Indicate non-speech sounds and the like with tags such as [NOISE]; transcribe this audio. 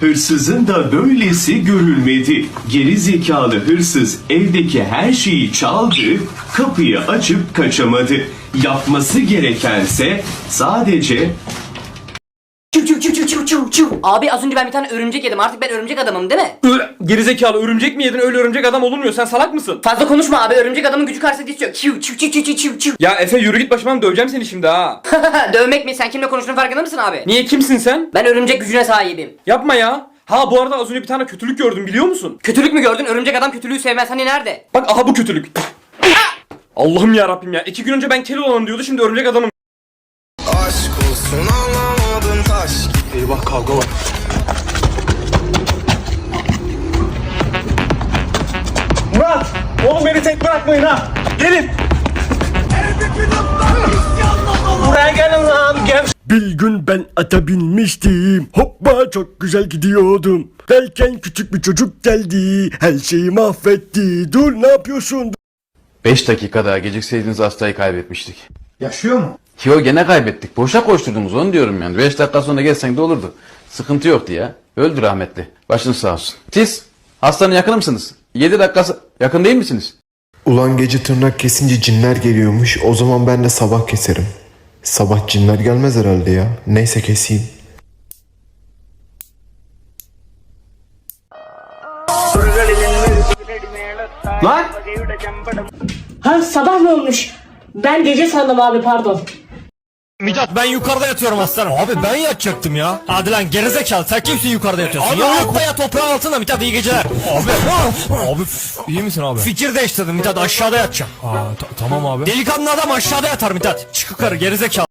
Hırsızın da böylesi görülmedi. Geri zekalı hırsız evdeki her şeyi çaldı, kapıyı açıp kaçamadı. Yapması gerekense sadece çu. Abi az önce ben bir tane örümcek yedim. Artık ben örümcek adamım değil mi? Gerizekalı örümcek mi yedin öyle örümcek adam olunmuyor sen salak mısın? Fazla konuşma abi. Örümcek adamın gücü karşısında diz. Çu çu çu çu çu çu çu. Ya Efe yürü git başımdan döveceğim seni şimdi ha. [LAUGHS] Dövmek mi? Sen kimle konuştuğunun farkında mısın abi? Niye kimsin sen? Ben örümcek gücüne sahibim. Yapma ya. Ha bu arada az önce bir tane kötülük gördüm biliyor musun? Kötülük mü gördün? Örümcek adam kötülüğü sevmez. Hani nerede? Bak aha bu kötülük. Allah'ım ya Rabbim ya. İki gün önce ben kel olanım diyordu şimdi örümcek adamım. Eyvah kavga var. Murat! Oğlum beni tek bırakmayın ha! Gelin! Buraya gelin lan! Gel! Bir gün ben ata binmiştim. Hoppa çok güzel gidiyordum. Derken küçük bir çocuk geldi. Her şeyi mahvetti. Dur ne yapıyorsun? 5 dakika daha gecikseydiniz hastayı kaybetmiştik. Yaşıyor mu? Yo gene kaybettik. Boşa koşturdunuz onu diyorum yani. 5 dakika sonra gelsen de olurdu. Sıkıntı yoktu ya. Öldü rahmetli. Başınız sağ olsun. Siz hastanın yakını mısınız? 7 dakikası yakın değil misiniz? Ulan gece tırnak kesince cinler geliyormuş. O zaman ben de sabah keserim. Sabah cinler gelmez herhalde ya. Neyse keseyim. Lan! Ha sabah mı olmuş? Ben gece sandım abi pardon. Mithat ben yukarıda yatıyorum aslanım. Abi ben yatacaktım ya. Hadi lan gerizekalı sen kimsin yukarıda yatıyorsun? Abi ya altta ya toprağın altında Mithat iyi geceler. Abi. abi iyi misin abi? Fikir değiştirdim Mithat aşağıda yatacağım. Aa, tamam abi. Delikanlı adam aşağıda yatar Mithat. Çık yukarı gerizekalı.